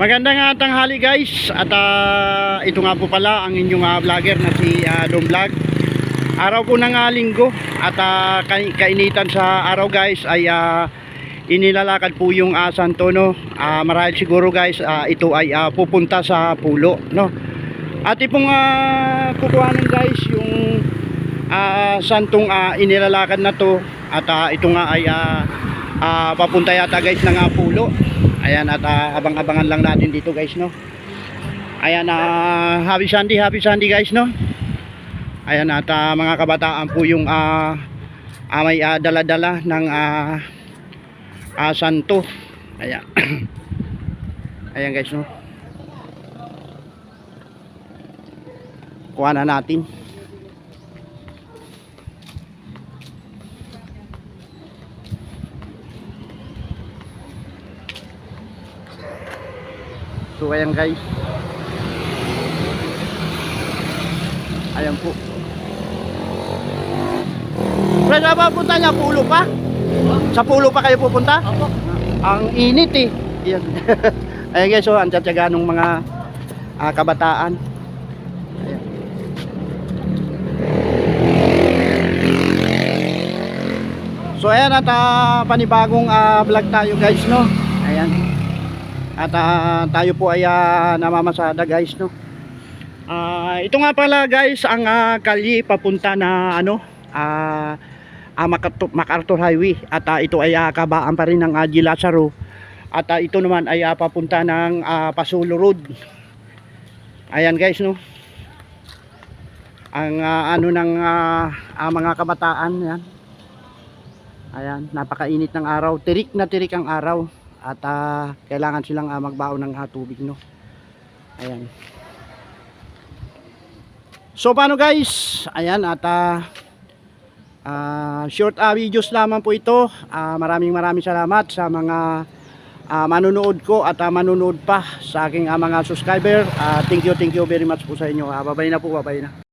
Magandang uh, tanghali guys at ah, ito nga po pala ang inyong ah, vlogger na si uh, Dom Vlog. Araw po ng ah, linggo at ah, kai- kainitan sa araw guys ay ah, inilalakad po yung uh, Santo no. Ah, marahil siguro guys ah, ito ay ah, pupunta sa pulo no. At ipong uh, kukuhanan guys yung ah, santong ah, inilalakad na to at ah, ito nga ay ah, ah, papunta yata guys ng ah, pulo. Ayan at ah, abang-abangan lang natin dito guys no. Ayan ah, happy Sunday, happy Sunday guys no. Ayan at ah, mga kabataan po yung ah, ah, may ah, dala-dala ng ah, ah, santo. Ayan. Ayan guys no. Kuha na natin. So ayan guys. Ayan po. Pre, saan ba punta niya? Pulo pa? Sa pulo pa kayo pupunta? Opo. Ang init eh. Ayan. ayan guys, so ang tsatsaga ng mga ah, kabataan. Ayan. So ayan at ah, panibagong ah, vlog tayo guys no. Ayan. At ah, tayo po ay ah, namamasada guys no. Ah, ito nga pala guys ang ah, kalye papunta na ano ah ah, MacArthur, Highway at ah, ito ay ah, kabaan pa rin ng ah, G. At ah, ito naman ay ah, papunta ng ah, Pasulo Road. Ayan guys no. Ang ah, ano ng ah, ah, mga kabataan yan. Ayan, napakainit ng araw. Tirik na tirik ang araw at ah, kailangan silang ah, magbaon ng ah, tubig no. Ayan. So paano guys? Ayan at ah, ah, short ah, videos lamang po ito. Ah, maraming maraming salamat sa mga ah, manunood ko at ah, manunood pa sa aking ah, mga subscriber. Ah, thank you, thank you very much po sa inyo. Ah, babay na po, babay na.